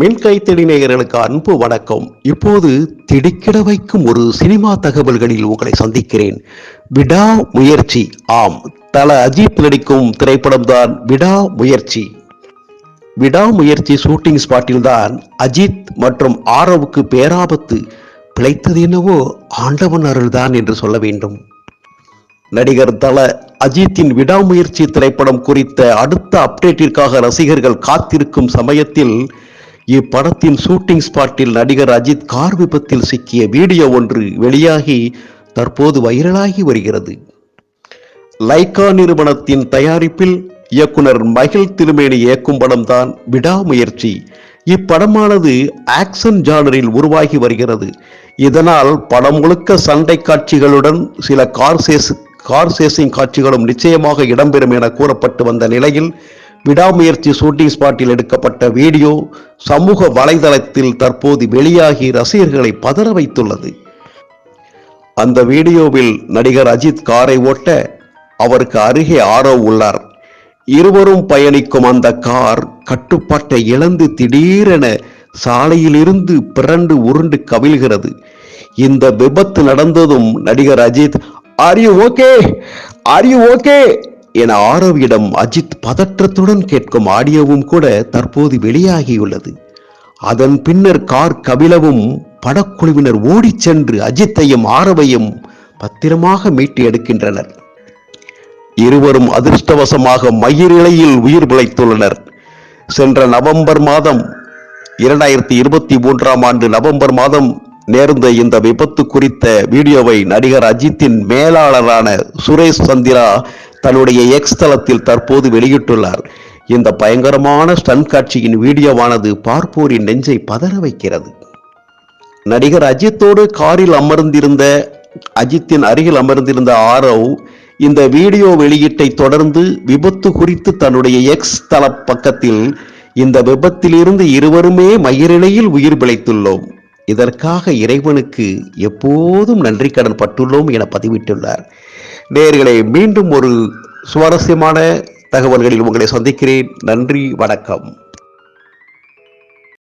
மின் கைத்தடி நேயர்களுக்கு அன்பு வணக்கம். இப்போது திடுக்கிட வைக்கும் ஒரு சினிமா தகவல்களில் உங்களை சந்திக்கிறேன். விடா முயற்சி. ஆம் தல அஜித் நடிக்கும் திரைப்படம் தான் விடா முயற்சி. விடா முயற்சி ஷூட்டிங் ஸ்பாட்டில் தான் அஜித் மற்றும் ஆரவுக்கு பேராபத்து பிழைத்தது என்னவோ ஆண்டவன் அருள்தான் என்று சொல்ல வேண்டும். நடிகர் தல அஜித்தின் விடாமுயற்சி திரைப்படம் குறித்த அடுத்த அப்டேட்டிற்காக ரசிகர்கள் காத்திருக்கும் சமயத்தில் இப்படத்தின் ஷூட்டிங் ஸ்பாட்டில் நடிகர் அஜித் கார் விபத்தில் சிக்கிய வீடியோ ஒன்று வெளியாகி தற்போது வைரலாகி வருகிறது. லைகா நிறுவனத்தின் தயாரிப்பில் இயக்குனர் மகிழ் திருமேனி இயக்கும் படம்தான் விடாமுயற்சி. இப்படமானது ஆக்ஷன் ஜானரில் உருவாகி வருகிறது. இதனால் படம் முழுக்க சண்டை காட்சிகளுடன் சில கார் சேஸ் கார் சேசிங் காட்சிகளும் நிச்சயமாக இடம்பெறும் என கூறப்பட்டு வந்த நிலையில் விடாமுயற்சி ஷூட்டிங் ஸ்பாட்டில் எடுக்கப்பட்ட வீடியோ சமூக வலைதளத்தில் தற்போது வெளியாகி ரசிகர்களை பதற வைத்துள்ளது. அந்த வீடியோவில் நடிகர் அஜித் காரை ஓட்ட அவருக்கு அருகே ஆரோ உள்ளார். இருவரும் பயணிக்கும் அந்த கார் கட்டுப்பாட்டை இழந்து திடீரென சாலையிலிருந்து பிறண்டு உருண்டு கவிழ்கிறது. இந்த விபத்து நடந்ததும் நடிகர் Ajith are you okay are you okay என ஆரவியிடம் அஜித் பதற்றத்துடன் கேட்கும் ஆடியோவும் கூட தற்போது வெளியாகியுள்ளது. அதன் பின்னர் கார் கபிலவும் படக்குழுவினர் ஓடிச் சென்று அஜித்தையும் ஆரவையும் பத்திரமாக மீட்டு எடுக்கின்றனர். இருவரும் அதிர்ஷ்டவசமாக மயிரிழையில் உயிர் பிழைத்துள்ளனர். சென்ற நவம்பர் மாதம் இரண்டாயிரத்தி இருபத்தி மூன்றாம் ஆண்டு நவம்பர் மாதம் நேர்ந்த இந்த விபத்து குறித்த வீடியோவை நடிகர் அஜித்தின் மேலாளரான சுரேஷ் சந்திரா தன்னுடைய எக்ஸ் தளத்தில் தற்போது வெளியிட்டுள்ளார். இந்த பயங்கரமான ஸ்டன் காட்சியின் வீடியோவானது பார்ப்போரின் நெஞ்சை பதற வைக்கிறது. நடிகர் அஜித்தோடு காரில் அமர்ந்திருந்த அஜித்தின் அருகில் அமர்ந்திருந்த ஆரவ் இந்த வீடியோ வெளியீட்டை தொடர்ந்து விபத்து குறித்து தன்னுடைய எக்ஸ் தள பக்கத்தில் இந்த விபத்திலிருந்து இருவருமே மயிரிழையில் உயிர் பிழைத்துள்ளோம். இதற்காக இறைவனுக்கு எப்போதும் நன்றி கடன் பட்டுள்ளோம் என பதிவிட்டுள்ளார். நேர்களை மீண்டும் ஒரு சுவாரஸ்யமான தகவல்களில் உங்களை சந்திக்கிறேன். நன்றி வணக்கம்.